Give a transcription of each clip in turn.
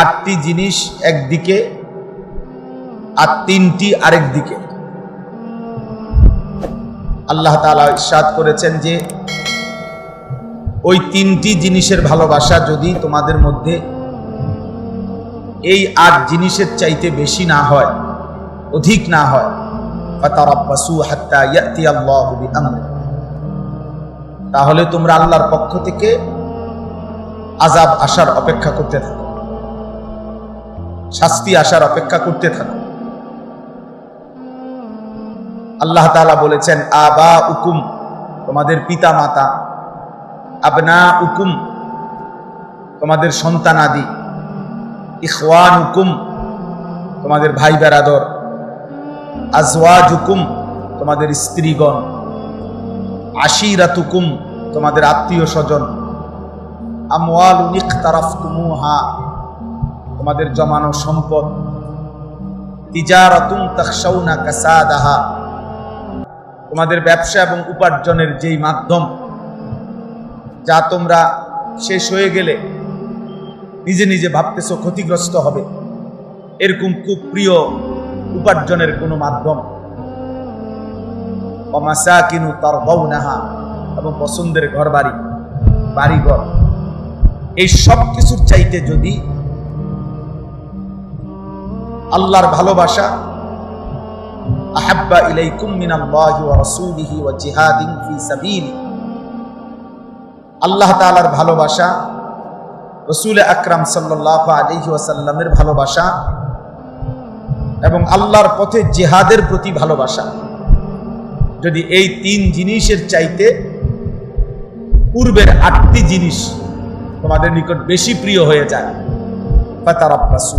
আটটি জিনিস একদিকে, আর তিনটি আরেক দিকে। আল্লাহ তাআলা ইরশাদ করেছেন যে, ওই তিনটি জিনিসের ভালোবাসা যদি তোমাদের মধ্যে এই আট জিনিসের চাইতে বেশি না হয়, অধিক না হয় তাহলে তোমরা আল্লাহর পক্ষ থেকে আজাব আসার অপেক্ষা করতে থাকো। শাস্তি আসার অপেক্ষা করতে থাকো। আল্লাহ তাআলা বলেছেন আবা উকুম তোমাদের পিতা মাতা আবনা উকুম তোমাদের সন্তান আদি। ইখওয়ান হুকুম তোমাদের ভাই বেরাদর। আজওয়াজ হুকুম তোমাদের স্ত্রীগণ। আশিরাতুকুম, তোমাদের আত্মীয় স্বজন। আমওয়াল ইখতারাফতুমুহা তোমাদের জমানো সম্পদ। তিজারাতুম তাখশাউনা কাসাদাহা। তোমাদের ব্যবসা এবং উপার্জনের যেই মাধ্যম, যা তোমরা শেষ হয়ে গেলে নিজে নিজে ভাবতেছো ক্ষতিগ্রস্ত হবে, এরকম খুব প্রিয় উপার্জনের কোনো মাধ্যম। অমাসাকিনু তারদাউনাহা এবং পছন্দের ঘর বাড়ি বাড়িঘর। এই সব কিছুর চাইতে যদি আল্লাহর ভালোবাসা। আহাব্বা ইলাইকুম মিনাল্লাহি ওয়া রাসূলিহি ওয়া জিহাদিন ফি আল্লাহ তাআলার ভালোবাসা, রসুল আকরাম সাল্লাহ আলহি ওয়াসাল্লামের ভালোবাসা এবং আল্লাহর পথে জেহাদের প্রতি ভালোবাসা। যদি এই তিন জিনিসের চাইতে পূর্বের আটটি জিনিস তোমাদের নিকট বেশি প্রিয় হয়ে যায়, ফাতারাব্বাসু।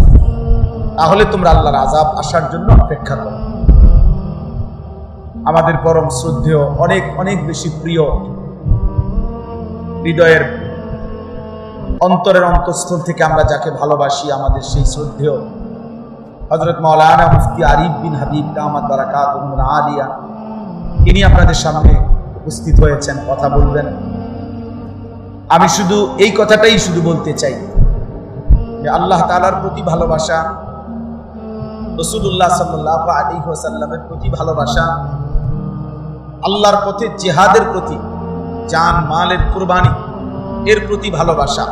তাহলে তোমরা আল্লাহর আজাব আসার জন্য অপেক্ষা করো। আমাদের পরম শ্রদ্ধেয়, অনেক অনেক বেশি প্রিয় হৃদয়ের অন্তরের অন্তঃস্থল থেকে আমরা যাকে ভালোবাসি, আমাদের সেই শ্রদ্ধেয় হজরত মৌলানা মুফতি আরিফ বিন হাবিব কামাত বারাকাত আলিয়া, তিনি আপনাদের সামনে উপস্থিত হয়েছেন, কথা বলবেন। আমি শুধু এই কথাটাই শুধু বলতে চাই যে আল্লাহ তালার প্রতি ভালোবাসা রসুল্লাহ সাল্লাহ আলী প্রতি ভালোবাসা, আল্লাহর পথে জেহাদের প্রতি মালের এর প্রতি ভালোবাসা।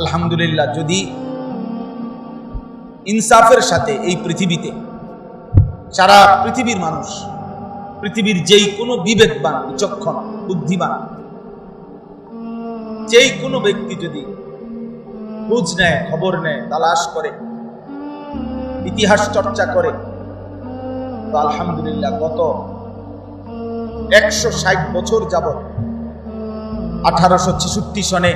আলহামদুলিল্লাহ, যদি ইনসাফের সাথে এই পৃথিবীতে সারা পৃথিবীর মানুষ, পৃথিবীর যেই কোনো বিবেকবান, বিচক্ষণ, বুদ্ধিমান, যেই কোনো ব্যক্তি যদি খোঁজ নেয়, খবর নেয়, তালাশ করে ইতিহাস চর্চা করে। তো আলহামদুলিল্লাহ, গত একশো ষাট বছর যাবত আঠারোশো ছেষট্টি সনে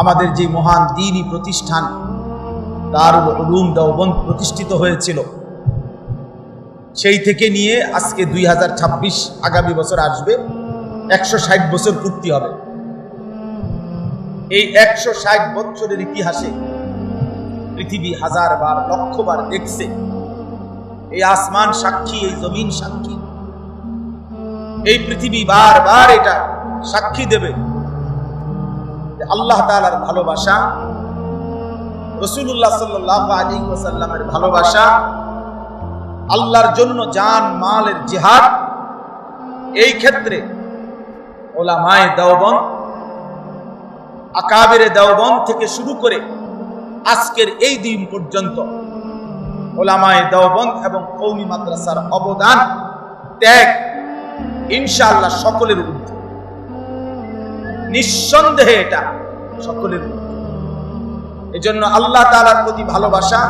আমাদের যে মহান দিনই প্রতিষ্ঠান দারুল উলুম দেওবন্দ প্রতিষ্ঠিত হয়েছিল। সেই থেকে নিয়ে আজকে দুই হাজার ছাব্বিশ আগামী বছর আসবে, একশো ষাট বছর পূর্তি হবে। এই একশো ষাট বছরের ইতিহাসে পৃথিবী হাজার বার লক্ষ বার দেখছে। এই আসমান সাক্ষী, এই জমিন সাক্ষী। এই পৃথিবী বারবার এটা সাক্ষী দেবে। আল্লাহ তালার ভালোবাসা রসুল্লাহ সাল্লাহ ভালোবাসা, আল্লাহর জন্য জান, মালের জেহাদ, এই ক্ষেত্রে ওলা ওলামায় দেওবন আকাবেরে দেওবন থেকে শুরু করে আজকের এই দিন পর্যন্ত ওলামায় দেওবন এবং কৌমি মাদ্রাসার অবদান ত্যাগ ইনশাআল্লাহ সকলের ঊর্ধ্বে নিঃসন্দেহে এটা সকলের এই জন্য আল্লাহ তালার প্রতি ভালোবাসা,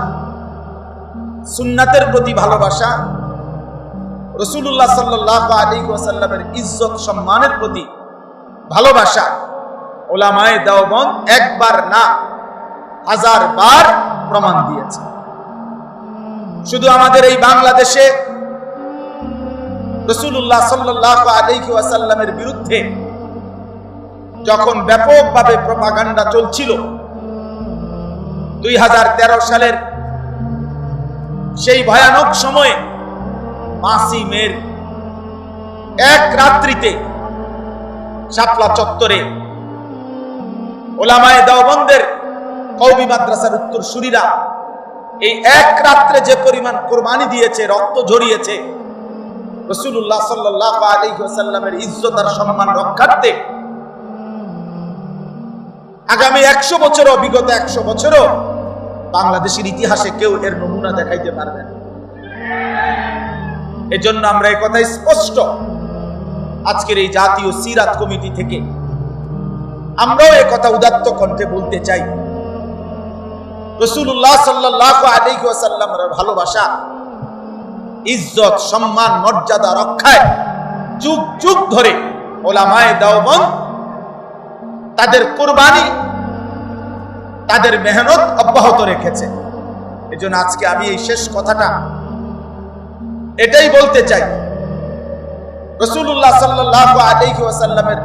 সুন্নাতের প্রতি ভালোবাসা রসুল্লাহ সাল্লাহ আলী ওয়াসাল্লামের ইজ্জত সম্মানের প্রতি ভালোবাসা ওলামায় দেওবন একবার না হাজার বার প্রমাণ দিয়েছে। শুধু আমাদের এই বাংলাদেশে রসুল্লাহ সাল্লাহ বিরুদ্ধে যখন ব্যাপকভাবে প্রপাগান্ডা চলছিল, দুই হাজার তেরো সালের সেই ভয়ানক সময়ে মাসিমের এক রাত্রিতে শাপলা চত্বরে ওলামায় দেওবন্দের কৌমি মাদ্রাসার উত্তর সুরীরা এই এক রাত্রে যে পরিমাণ কোরবানি দিয়েছে, রক্ত ঝরিয়েছে রসুল্লাহ সাল্লাহ আলহিহাসাল্লামের ইজ্জত আর সম্মান রক্ষার্থে আগামী একশো বছরও, বিগত একশো বছরও বাংলাদেশের ইতিহাসে কেউ এর নমুনা দেখাইতে পারবে না। এজন্য আমরা এই কথা স্পষ্ট আজকের এই জাতীয় সিরাত কমিটি থেকে আমরাও এ কথা উদাত্ত কণ্ঠে বলতে চাই। রসুল্লাহ সাল্লাহ আলহিহাসাল্লামের ভালোবাসা, ইজ্জত, সম্মান, মর্যাদা রক্ষায় যুগ যুগ ধরে ওলামায় দাওবন তাদের কোরবানি, তাদের মেহনত অব্যাহত রেখেছে। এজন্য আজকে আমি এই শেষ কথাটা এটাই বলতে চাই। রসুল্লাহ সাল্লাহ আলহি ওয়াসাল্লামের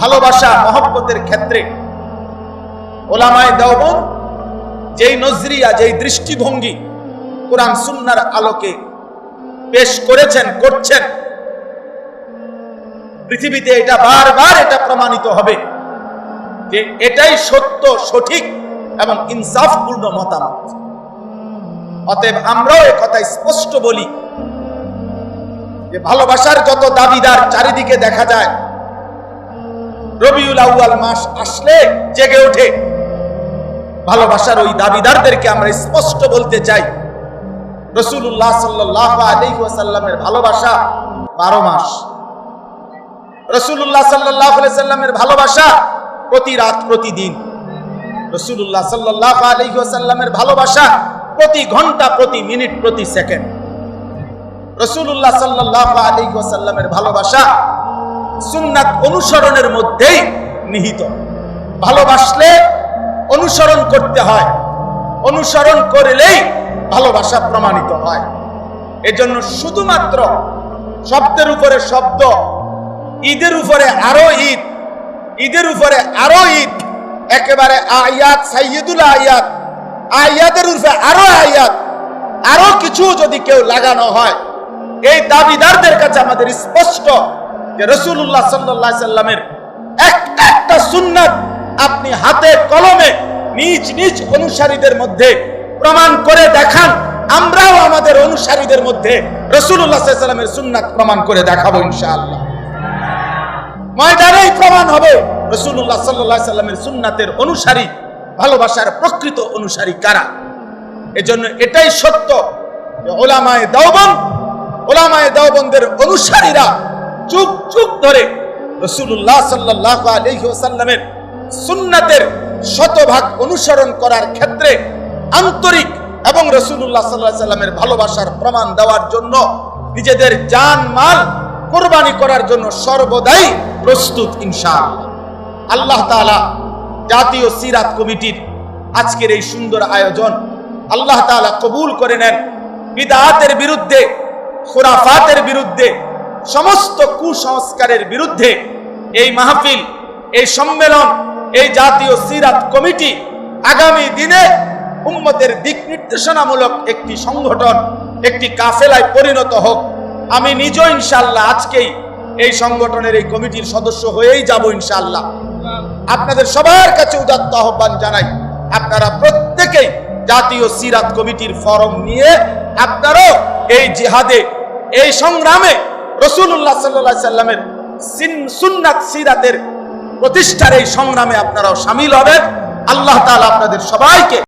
ভালোবাসা, মহব্বতের ক্ষেত্রে ওলামায় দেওবন যেই নজরিয়া, যেই দৃষ্টিভঙ্গি কোরআন সুন্নার আলোকে পেশ করেছেন, করছেন, পৃথিবীতে এটা বারবার এটা প্রমাণিত হবে যে এটাই সত্য, সঠিক এবং ইনসাফপূর্ণ মতামত। অতএব আমরাও এ কথা স্পষ্ট বলি যে ভালোবাসার যত দাবিদার চারিদিকে দেখা যায়, রবিউল আউয়াল মাস আসলে জেগে ওঠে। ভালোবাসার ওই দাবিদারদেরকে আমরা স্পষ্ট বলতে চাই। রসুল্লাহ সাল্লাহ ভালোবাসা বারো মাস। রসুল্লাহ সাল্লাহ সাল্লামের ভালোবাসা প্রতি রাত প্রতিদিন। রসুল্লাহ সাল্লাহ আলহিহাসাল্লামের ভালোবাসা প্রতি ঘণ্টা, প্রতি মিনিট, প্রতি সেকেন্ড। রসুল্লাহ সাল্লাহ আলহিহাসাল্লামের ভালোবাসা সুন্নাত অনুসরণের মধ্যেই নিহিত। ভালোবাসলে অনুসরণ করতে হয়। অনুসরণ করলেই ভালোবাসা প্রমাণিত হয়। এজন্য শুধুমাত্র শব্দের উপরে শব্দ, ঈদের উপরে আরও ঈদ, ঈদের উপরে আরও ঈদ, একেবারে আয়াত সাইয়দুল আয়াত, আয়াতের উপরে আরও আয়াত, আরও কিছু যদি কেউ লাগানো হয়, এই দাবিদারদের কাছে আমাদের স্পষ্ট যে রসুল্লাহ সাল্লাহ সাল্লামের একটা একটা সুন্নাত আপনি হাতে কলমে নিজ নিজ অনুসারীদের মধ্যে প্রমাণ করে দেখান। আমরাও আমাদের অনুসারীদের মধ্যে রসুল্লাহ সাল্লামের সুন্নাত প্রমাণ করে দেখাবো ইনশাআল্লাহ। ময়দানেই প্রমাণ হবে রসুল্লাহ সাল্লাহ সাল্লামের সুন্নাতের অনুসারী, ভালোবাসার প্রকৃত অনুসারী কারা? এজন্য এটাই সত্য ওলামায় দাওবন ওলামায় দাওবনদের অনুসারীরা যুগ যুগ ধরে রসুল্লাহ সাল্লাহ আলহিসাল্লামের সুন্নাতের শতভাগ অনুসরণ করার ক্ষেত্রে আন্তরিক এবং রসুল্লাহ সাল্লাহ সাল্লামের ভালোবাসার প্রমাণ দেওয়ার জন্য নিজেদের জান মাল কোরবানি করার জন্য সর্বদাই প্রস্তুত ইনশাল আল্লাহ তালা জাতীয় সিরাত কমিটির আজকের এই সুন্দর আয়োজন আল্লাহ তালা কবুল করে নেন। বিদাতের বিরুদ্ধে, খুরাফাতের বিরুদ্ধে, সমস্ত কুসংস্কারের বিরুদ্ধে এই মাহফিল, এই সম্মেলন এই জাতীয় সিরাত কমিটি আগামী দিনে উম্মতের দিক নির্দেশনামূলক একটি সংগঠন, একটি কাফেলায় পরিণত হোক। আমি নিজেও ইনশাল্লাহ আজকেই এই সংগঠনের এই কমিটির সদস্য হয়েই যাব ইনশাল্লাহ আপনাদের সবার কাছে উদাত্ত আহ্বান জানাই, আপনারা প্রত্যেকেই জাতীয় সিরাত কমিটির ফরম নিয়ে আপনারাও এই জিহাদে, এই সংগ্রামে রসুল্লাহ সাল্লাহ সাল্লামের সিরাতের প্রতিষ্ঠার এই সংগ্রামে আপনারাও সামিল হবেন। আল্লাহ তালা আপনাদের সবাইকে